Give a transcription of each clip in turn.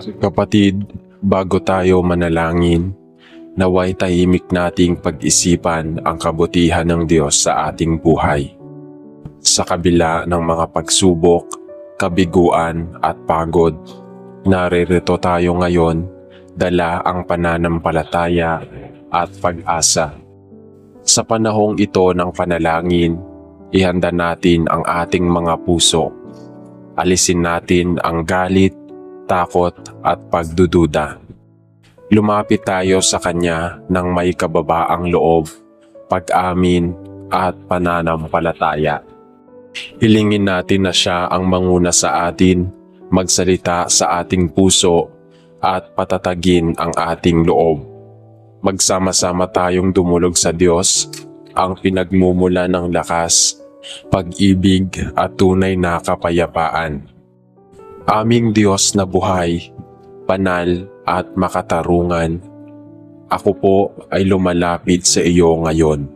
Kapatid, bago tayo manalangin, naway tahimik nating pag-isipan ang kabutihan ng Diyos sa ating buhay. Sa kabila ng mga pagsubok, kabiguan at pagod, naririto tayo ngayon dala ang pananampalataya at pag-asa. Sa panahong ito ng panalangin, ihanda natin ang ating mga puso. Alisin natin ang galit, takot at pagdududa. Lumapit tayo sa Kanya ng may kababaang loob, pag-amin at pananampalataya. Hilingin natin na siya ang manguna sa atin, magsalita sa ating puso at patatagin ang ating loob. Magsama-sama tayong dumulog sa Diyos, ang pinagmumula ng lakas, pag-ibig at tunay na kapayapaan. Aming Diyos na buhay, banal at makatarungan, ako po ay lumalapit sa iyo ngayon.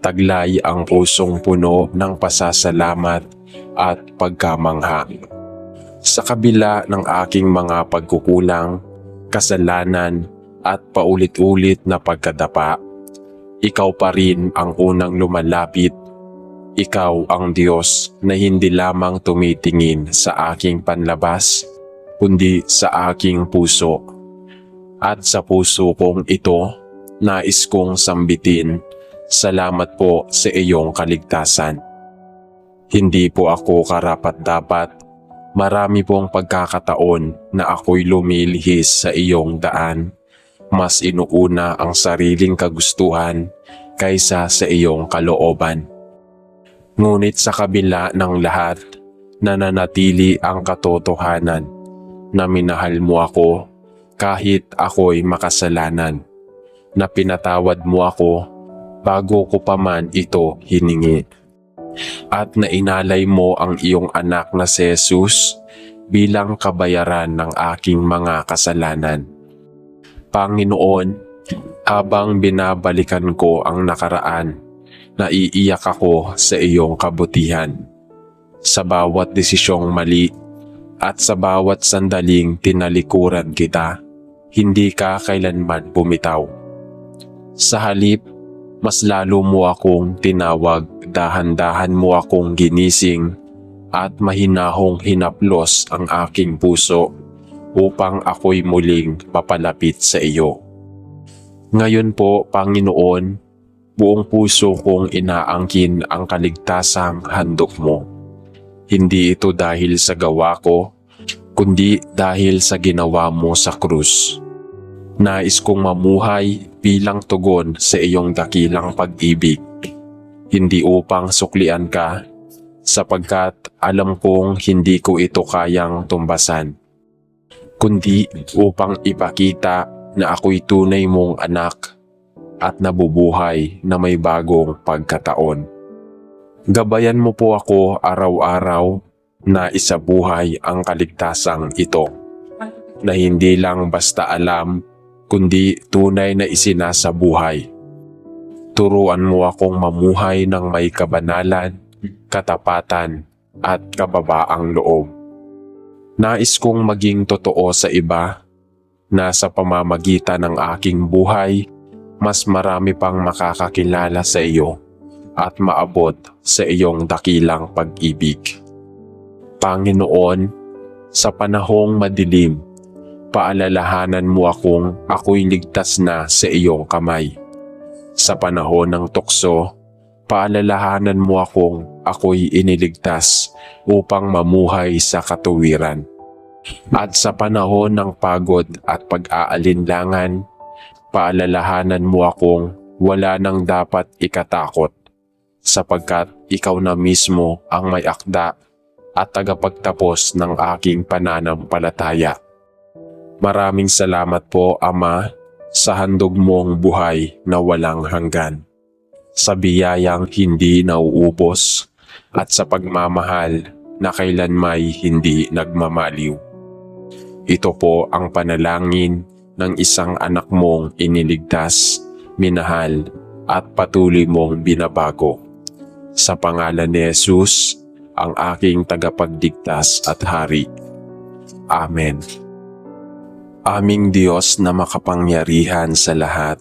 Taglay ang pusong puno ng pasasalamat at pagkamangha. Sa kabila ng aking mga pagkukulang, kasalanan at paulit-ulit na pagkadapa, ikaw pa rin ang unang lumalapit. Ikaw ang Diyos na hindi lamang tumitingin sa aking panlabas, kundi sa aking puso. At sa puso kong ito, nais kong sambitin, salamat po sa iyong kaligtasan. Hindi po ako karapat-dapat Marami pong pagkakataon na ako'y lumilihis sa iyong daan. Mas inuuna ang sariling kagustuhan kaysa sa iyong kalooban. Ngunit sa kabila ng lahat, nananatili ang katotohanan na minahal mo ako kahit ako'y makasalanan. Na pinatawad mo ako bago ko pa man ito hiningi at nainalay mo ang iyong anak na si Jesus bilang kabayaran ng aking mga kasalanan. Panginoon, habang binabalikan ko ang nakaraan, naiiyak ako sa iyong kabutihan. Sa bawat desisyong mali at sa bawat sandaling tinalikuran kita, hindi ka kailanman bumitaw. Sa halip, mas lalo mo akong tinawag, dahan-dahan mo akong ginising at mahinahong hinaplos ang aking puso upang ako'y muling papalapit sa iyo. Ngayon po, Panginoon, buong puso kong inaangkin ang kaligtasang handog mo. Hindi ito dahil sa gawa ko, kundi dahil sa ginawa mo sa krus. Nais kong mamuhay bilang tugon sa iyong dakilang pag-ibig. Hindi upang suklian ka, sapagkat alam kong hindi ko ito kayang tumbasan. Kundi upang ipakita na ako'y tunay mong anak at nabubuhay na may bagong pagkataon. Gabayan mo po ako araw-araw na isabuhay ang kaligtasang ito na hindi lang basta alam kundi tunay na isinasabuhay. Turuan mo akong mamuhay ng may kabanalan, katapatan, at kababaang loob. Nais kong maging totoo sa iba na sa pamamagitan ng aking buhay, mas marami pang makakakilala sa iyo at maabot sa iyong dakilang pag-ibig. Panginoon, sa panahong madilim, paalalahanan mo akong ako'y ligtas na sa iyong kamay. Sa panahon ng tukso, paalalahanan mo akong ako'y iniligtas upang mamuhay sa katuwiran. At sa panahon ng pagod at pag-aalinlangan, paalalahanan mo akong wala nang dapat ikatakot sapagkat ikaw na mismo ang may akda at tagapagtapos ng aking pananampalataya. Maraming salamat po, Ama, sa handog mong buhay na walang hanggan. Sa biyayang hindi nauubos at sa pagmamahal na kailan may hindi nagmamaliw. Ito po ang panalangin ng isang anak mong iniligtas, minahal at patuloy mong binabago. Sa pangalan ni Jesus, ang aking tagapagdigtas at hari. Amen. Aming Diyos na makapangyarihan sa lahat,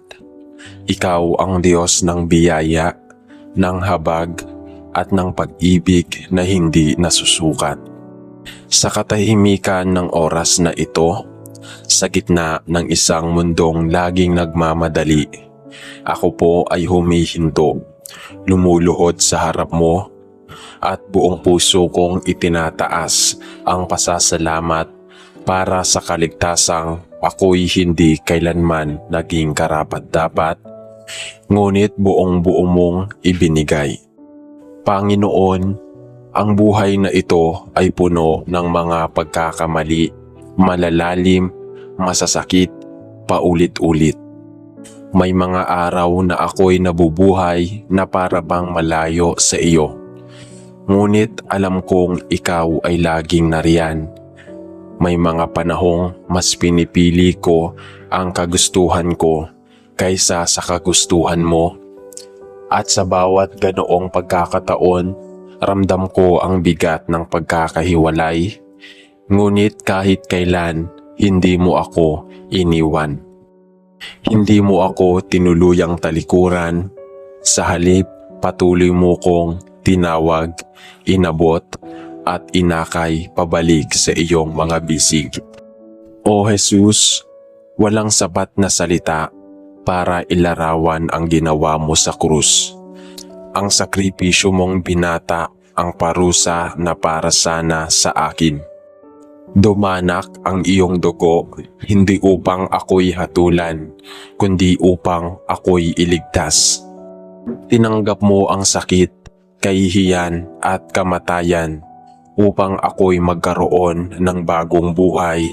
Ikaw ang Diyos ng biyaya, ng habag, at ng pag-ibig na hindi nasusukat. Sa katahimikan ng oras na ito, sa gitna ng isang mundong laging nagmamadali, ako po ay humihinto, lumuluhod sa harap mo, at buong puso kong itinataas ang pasasalamat para sa kaligtasang ako'y hindi kailanman naging karapat-dapat, ngunit buong buo mong ibinigay. Panginoon, ang buhay na ito ay puno ng mga pagkakamali, malalalim, masasakit, paulit-ulit. May mga araw na ako'y nabubuhay na para bang malayo sa iyo. Ngunit alam kong ikaw ay laging nariyan. May mga panahong mas pinipili ko ang kagustuhan ko kaysa sa kagustuhan mo. At sa bawat ganoong pagkakataon, ramdam ko ang bigat ng pagkakahiwalay. Ngunit kahit kailan, hindi mo ako iniwan. Hindi mo ako tinuluyang talikuran. Sa halip, patuloy mo kong tinawag, inabot, at inakay pabalik sa iyong mga bisig. O Jesus, walang sapat na salita para ilarawan ang ginawa mo sa krus. Ang sakripisyo mong binata ang parusa na para sana sa akin. Dumanak ang iyong dugo, hindi upang ako'y hatulan, kundi upang ako'y iligtas. Tinanggap mo ang sakit, kahihiyan at kamatayan upang ako'y magkaroon ng bagong buhay,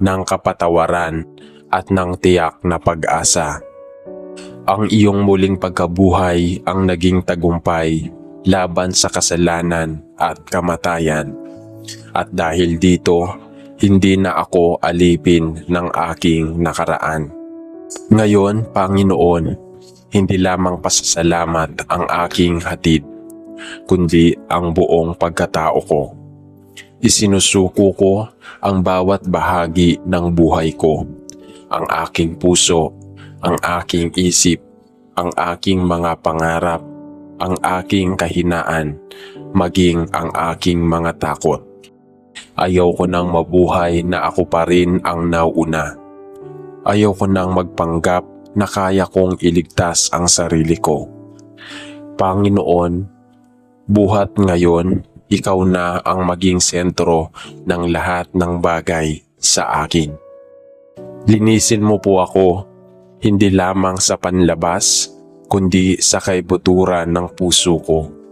ng kapatawaran at ng tiyak na pag-asa. Ang iyong muling pagkabuhay ang naging tagumpay laban sa kasalanan at kamatayan. At dahil dito, hindi na ako alipin ng aking nakaraan. Ngayon, Panginoon, hindi lamang pasasalamat ang aking hatid, kundi ang buong pagkatao ko. Isinusuko ko ang bawat bahagi ng buhay ko, ang aking puso, ang aking isip, ang aking mga pangarap, ang aking kahinaan, maging ang aking mga takot. Ayaw ko nang mabuhay na ako pa rin ang nauna. Ayaw ko nang magpanggap na kaya kong iligtas ang sarili ko. Panginoon, buhat ngayon, ikaw na ang maging sentro ng lahat ng bagay sa akin. Linisin mo po ako, hindi lamang sa panlabas, kundi sa kaibuturan ng puso ko.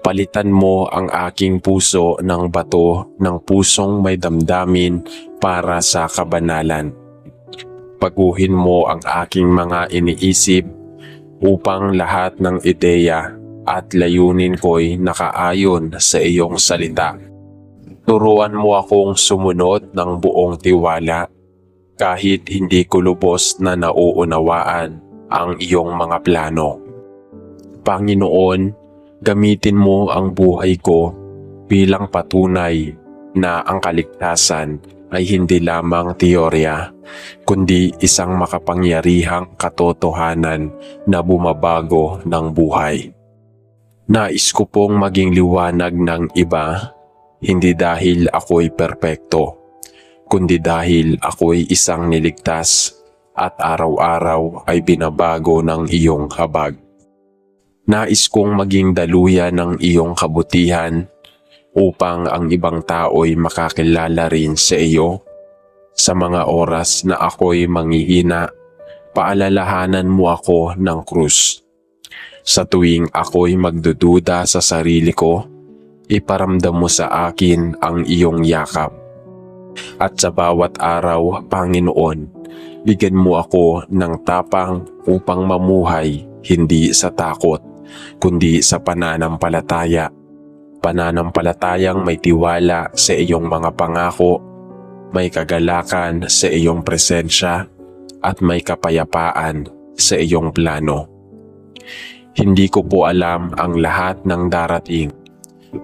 Palitan mo ang aking puso ng bato ng pusong may damdamin para sa kabanalan. Paguhin mo ang aking mga iniisip upang lahat ng ideya at layunin ko'y nakaayon sa iyong salita. Turuan mo akong sumunod ng buong tiwala kahit hindi ko lubos na nauunawaan ang iyong mga plano. Panginoon, gamitin mo ang buhay ko bilang patunay na ang kaligtasan ay hindi lamang teorya, kundi isang makapangyarihang katotohanan na bumabago ng buhay. Nais ko pong maging liwanag ng iba, hindi dahil ako'y perpekto, kundi dahil ako'y isang niligtas at araw-araw ay binabago ng iyong habag. Nais kong maging daluyan ng iyong kabutihan upang ang ibang tao'y makakilala rin sa iyo. Sa mga oras na ako'y manghihina, paalalahanan mo ako ng krus. Sa tuwing ako'y magdududa sa sarili ko, iparamdam mo sa akin ang iyong yakap. At sa bawat araw, Panginoon, bigyan mo ako ng tapang upang mamuhay hindi sa takot, kundi sa pananampalataya pananampalatayang may tiwala sa iyong mga pangako, may kagalakan sa iyong presensya, at may kapayapaan sa iyong plano. Hindi ko po alam ang lahat ng darating,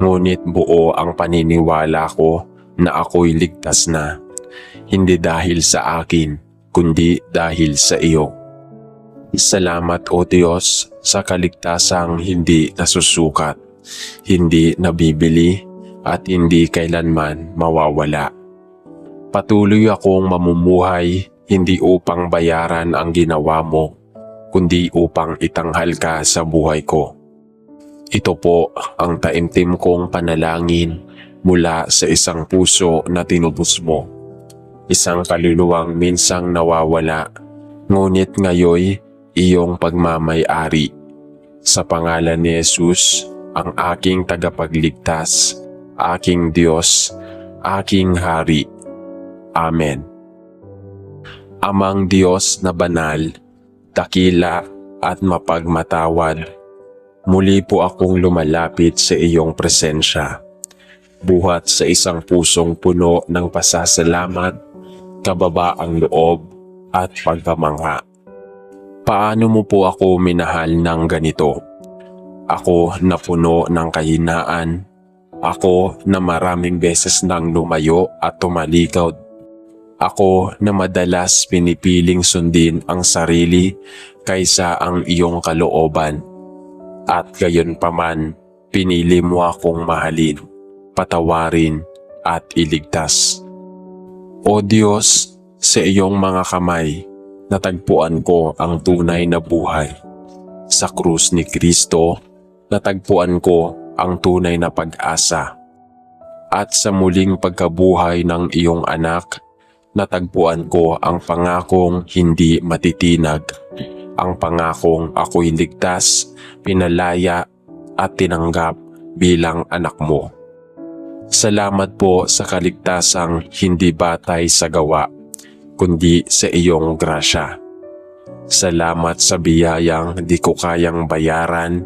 ngunit buo ang paniniwala ko na ako'y ligtas na. hindi dahil sa akin, kundi dahil sa iyo. Salamat o Diyos sa kaligtasang hindi nasusukat, hindi nabibili, at hindi kailanman mawawala. Patuloy akong mamumuhay hindi upang bayaran ang ginawa mo, kundi upang itanghal ka sa buhay ko. Ito po ang taimtim kong panalangin mula sa isang puso na tinubos mo. Isang kaluluwang minsang nawawala, ngunit ngayoy iyong pagmamayari. Sa pangalan ni Jesus, ang aking tagapagligtas, aking Diyos, aking Hari. Amen. Amang Diyos na banal, dakila at mapagmatawad, muli po akong lumalapit sa iyong presensya. Buhat sa isang pusong puno ng pasasalamat, kababaang loob at pagkamangha. Paano mo po ako minahal ng ganito? Ako na puno ng kahinaan, ako na maraming beses nang lumayo at tumalikod ako na madalas pinipiling sundin ang sarili kaysa ang iyong kalooban. At gayon paman, pinili mo akong mahalin, patawarin at iligtas. O Diyos, sa iyong mga kamay, natagpuan ko ang tunay na buhay. Sa krus ni Kristo, natagpuan ko ang tunay na pag-asa. At sa muling pagkabuhay ng iyong anak, natagpuan ko ang pangakong hindi matitinag. Ang pangakong ako'y ligtas, pinalaya at tinanggap bilang anak mo. Salamat po sa kaligtasang hindi batay sa gawa, kundi sa iyong grasya. Salamat sa biyayang di ko kayang bayaran,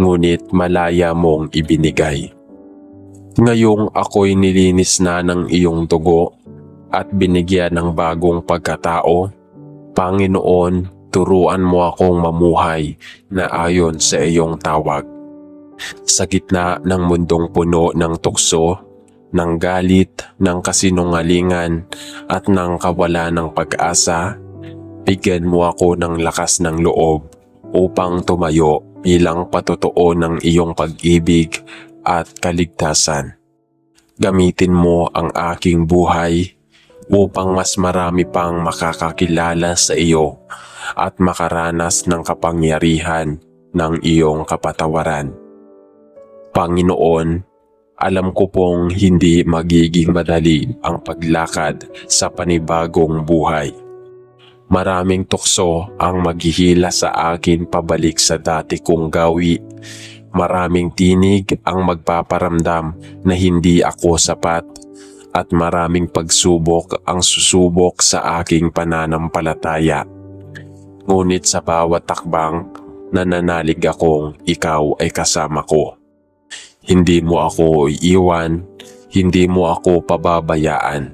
ngunit malaya mong ibinigay. Ngayong ako'y nilinis na ng iyong dugo at binigyan ng bagong pagkatao. Panginoon, turuan mo akong mamuhay na ayon sa iyong tawag. Sa gitna ng mundong puno ng tukso, ng galit, ng kasinungalingan at ng kawalan ng pag-asa, bigyan mo ako ng lakas ng loob upang tumayo bilang patotoo ng iyong pag-ibig at kaligtasan. Gamitin mo ang aking buhay upang mas marami pang makakakilala sa iyo at makaranas ng kapangyarihan ng iyong kapatawaran. Panginoon, alam ko pong hindi magiging madali ang paglakad sa panibagong buhay. Maraming tukso ang maghihila sa akin pabalik sa dati kong gawi. Maraming tinig ang magpaparamdam na hindi ako sapat at maraming pagsubok ang susubok sa aking pananampalataya. Ngunit sa bawat takbang, nananalig akong ikaw ay kasama ko. Hindi mo ako iiwan, hindi mo ako pababayaan,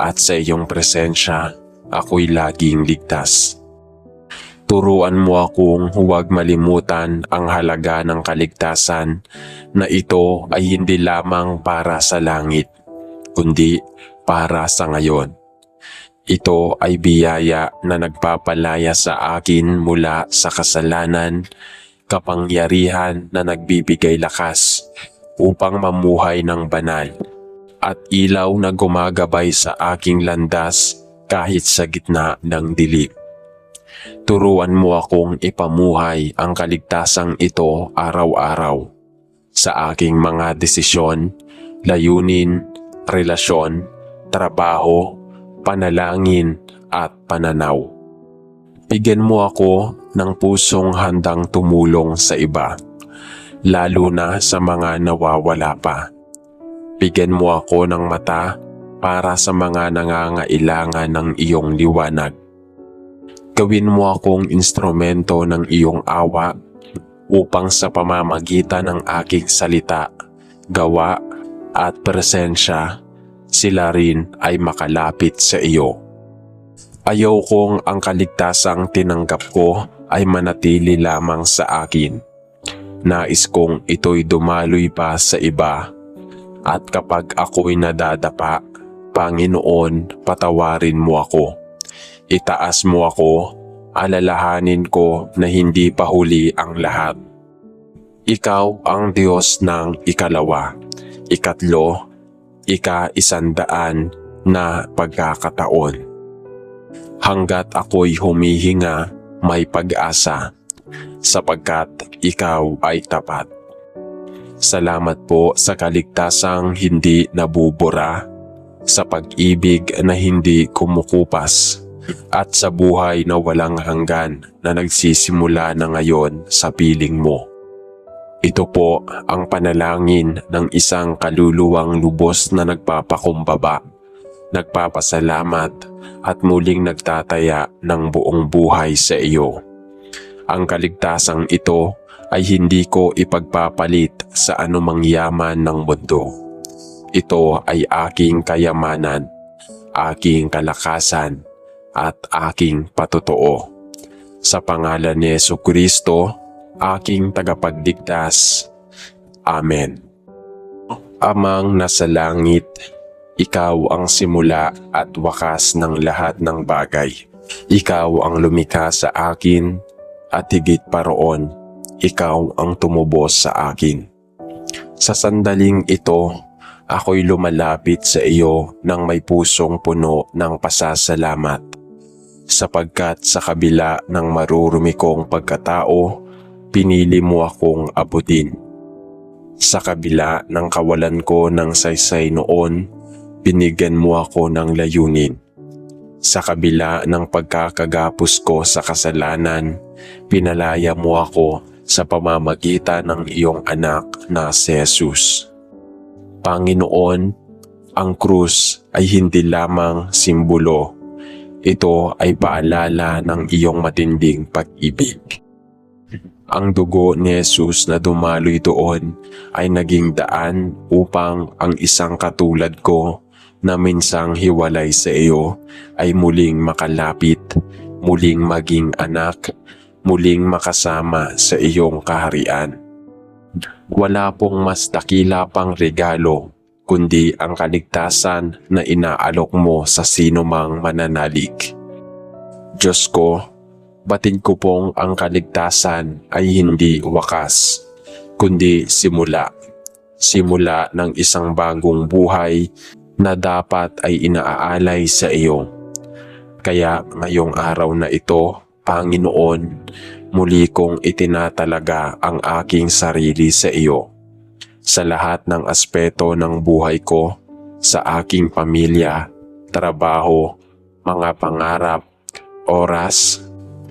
at sa iyong presensya, ako'y laging ligtas. Turuan mo akong huwag malimutan ang halaga ng kaligtasan na ito ay hindi lamang para sa langit kundi para sa ngayon. Ito ay biyaya na nagpapalaya sa akin mula sa kasalanan, kapangyarihan na nagbibigay lakas upang mamuhay ng banal at ilaw na gumagabay sa aking landas kahit sa gitna ng dilim. Turuan mo akong ipamuhay ang kaligtasang ito araw-araw sa aking mga desisyon, layunin relasyon, trabaho, panalangin at pananaw. Bigyan mo ako ng pusong handang tumulong sa iba, lalo na sa mga nawawala pa. Bigyan mo ako ng mata para sa mga nangangailangan ng iyong liwanag. Gawin mo akong instrumento ng iyong awa upang sa pamamagitan ng aking salita, gawa at presensya, sila rin ay makalapit sa iyo. Ayaw kong ang kaligtasang tinanggap ko ay manatili lamang sa akin. Nais kong ito'y dumaloy pa sa iba at kapag ako'y nadadapa Panginoon, patawarin mo ako. Itaas mo ako, alalahanin ko na hindi pa huli ang lahat. Ikaw ang Diyos ng ikalawa, ikatlo, ika-isandaan na pagkakataon. Hanggat ako'y humihinga, may pag-asa, sapagkat ikaw ay tapat. Salamat po sa kaligtasang hindi nabubura, sa pag-ibig na hindi kumukupas, at sa buhay na walang hanggan na nagsisimula na ngayon sa piling mo. Ito po ang panalangin ng isang kaluluwang lubos na nagpapakumbaba, nagpapasalamat at muling nagtataya ng buong buhay sa iyo. Ang kaligtasang ito ay hindi ko ipagpapalit sa anumang yaman ng mundo. Ito ay aking kayamanan, aking kalakasan, at aking patotoo. Sa pangalan ni Yesu Kristo, aking tagapagligtas. Amen. Amang nasa langit, ikaw ang simula at wakas ng lahat ng bagay. Ikaw ang lumikha sa akin at higit pa roon, ikaw ang tumubos sa akin. Sa sandaling ito, ako'y lumalapit sa iyo ng may pusong puno ng pasasalamat. Sapagkat sa kabila ng marurumi kong pagkatao, pinili mo akong abutin. Sa kabila ng kawalan ko ng saysay noon, binigyan mo ako ng layunin. Sa kabila ng pagkakagapos ko sa kasalanan, pinalaya mo ako sa pamamagitan ng iyong anak na si Jesus. Panginoon, ang krus ay hindi lamang simbolo. Ito ay paalala ng iyong matinding pag-ibig. Ang dugo ni Jesus na dumaloy doon ay naging daan upang ang isang katulad ko na minsang hiwalay sa iyo ay muling makalapit, muling maging anak, muling makasama sa iyong kaharian. Wala pong mas dakila pang regalo kundi ang kaligtasan na inaalok mo sa sinumang mananalig. Diyos ko, batid ko pong ang kaligtasan ay hindi wakas, kundi simula. Simula ng isang bagong buhay na dapat ay inaaalay sa iyo. Kaya ngayong araw na ito, Panginoon, muli kong itinatalaga ang aking sarili sa iyo. Sa lahat ng aspeto ng buhay ko, sa aking pamilya, trabaho, mga pangarap, oras,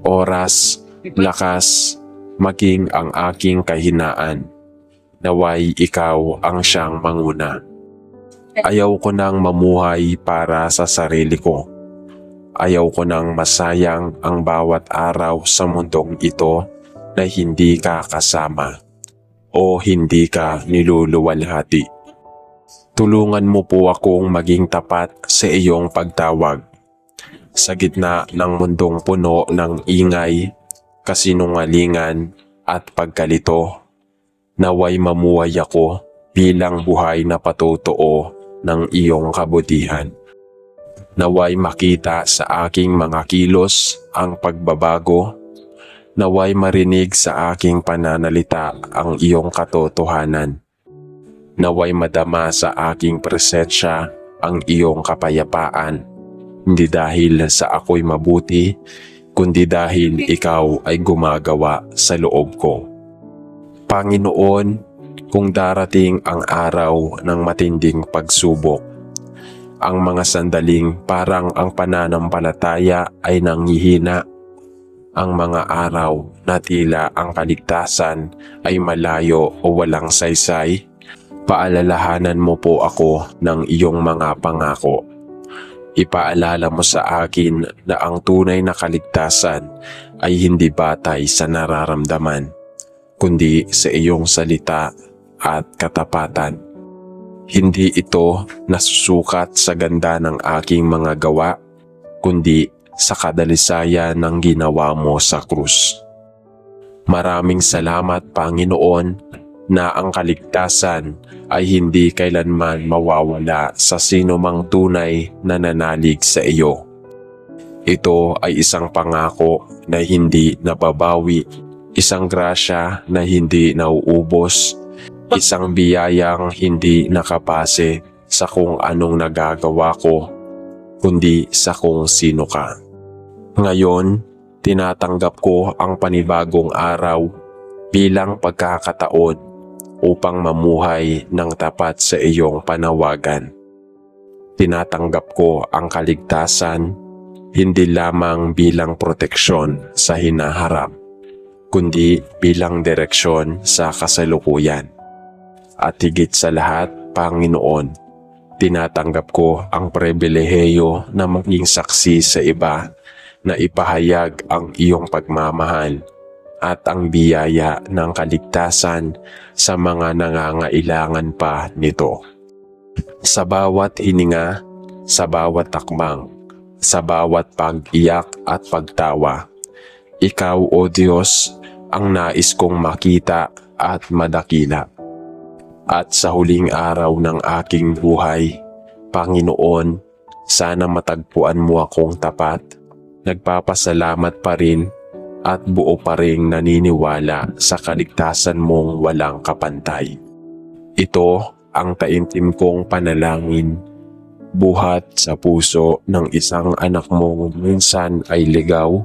oras, lakas, maging ang aking kahinaan. Naway ikaw ang siyang manguna. Ayaw ko nang mamuhay para sa sarili ko. Ayaw ko nang masayang ang bawat araw sa mundong ito na hindi ka kasama o hindi ka niluluwalhati. Tulungan mo po akong maging tapat sa iyong pagtawag. Sa gitna ng mundong puno ng ingay, kasinungalingan at pagkalito, naway mamuhay ako bilang buhay na patotoo ng iyong kabutihan. Naway makita sa aking mga kilos ang pagbabago. Naway marinig sa aking pananalita ang iyong katotohanan. Naway madama sa aking presensya ang iyong kapayapaan. Hindi dahil sa ako'y mabuti, kundi dahil ikaw ay gumagawa sa loob ko. Panginoon, kung darating ang araw ng matinding pagsubok, ang mga sandaling parang ang pananampalataya ay nanghihina. Ang mga araw na tila ang kaligtasan ay malayo o walang saysay, paalalahanan mo po ako ng iyong mga pangako. Ipaalala mo sa akin na ang tunay na kaligtasan ay hindi batay sa nararamdaman, kundi sa iyong salita at katapatan. Hindi ito nasusukat sa ganda ng aking mga gawa, kundi sa kadalisayan ng ginawa mo sa krus. Maraming salamat Panginoon na ang kaligtasan ay hindi kailanman mawawala sa sino mang tunay na nanalig sa iyo. Ito ay isang pangako na hindi nababawi, isang grasya na hindi nauubos, isang biyayang hindi nakapase sa kung anong nagagawa ko, kundi sa kung sino ka. Ngayon, tinatanggap ko ang panibagong araw bilang pagkakataon upang mamuhay ng tapat sa iyong panawagan. Tinatanggap ko ang kaligtasan hindi lamang bilang proteksyon sa hinaharap, kundi bilang direksyon sa kasalukuyan. At higit sa lahat, Panginoon, tinatanggap ko ang pribileheyo na maging saksi sa iba na ipahayag ang iyong pagmamahal at ang biyaya ng kaligtasan sa mga nangangailangan pa nito. Sa bawat hininga, sa bawat takbang, sa bawat pag-iyak at pagtawa, Ikaw, O Diyos, ang nais kong makita at madakila. At sa huling araw ng aking buhay, Panginoon, sana matagpuan mo akong tapat. Nagpapasalamat pa rin at buo pa ring naniniwala sa kaligtasan mong walang kapantay. Ito ang taimtim kong panalangin. Buhat sa puso ng isang anak mong minsan ay ligaw,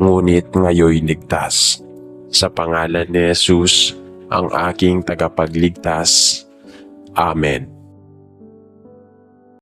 ngunit ngayoy ligtas. Sa pangalan ni Jesus, ang aking tagapagligtas. Amen.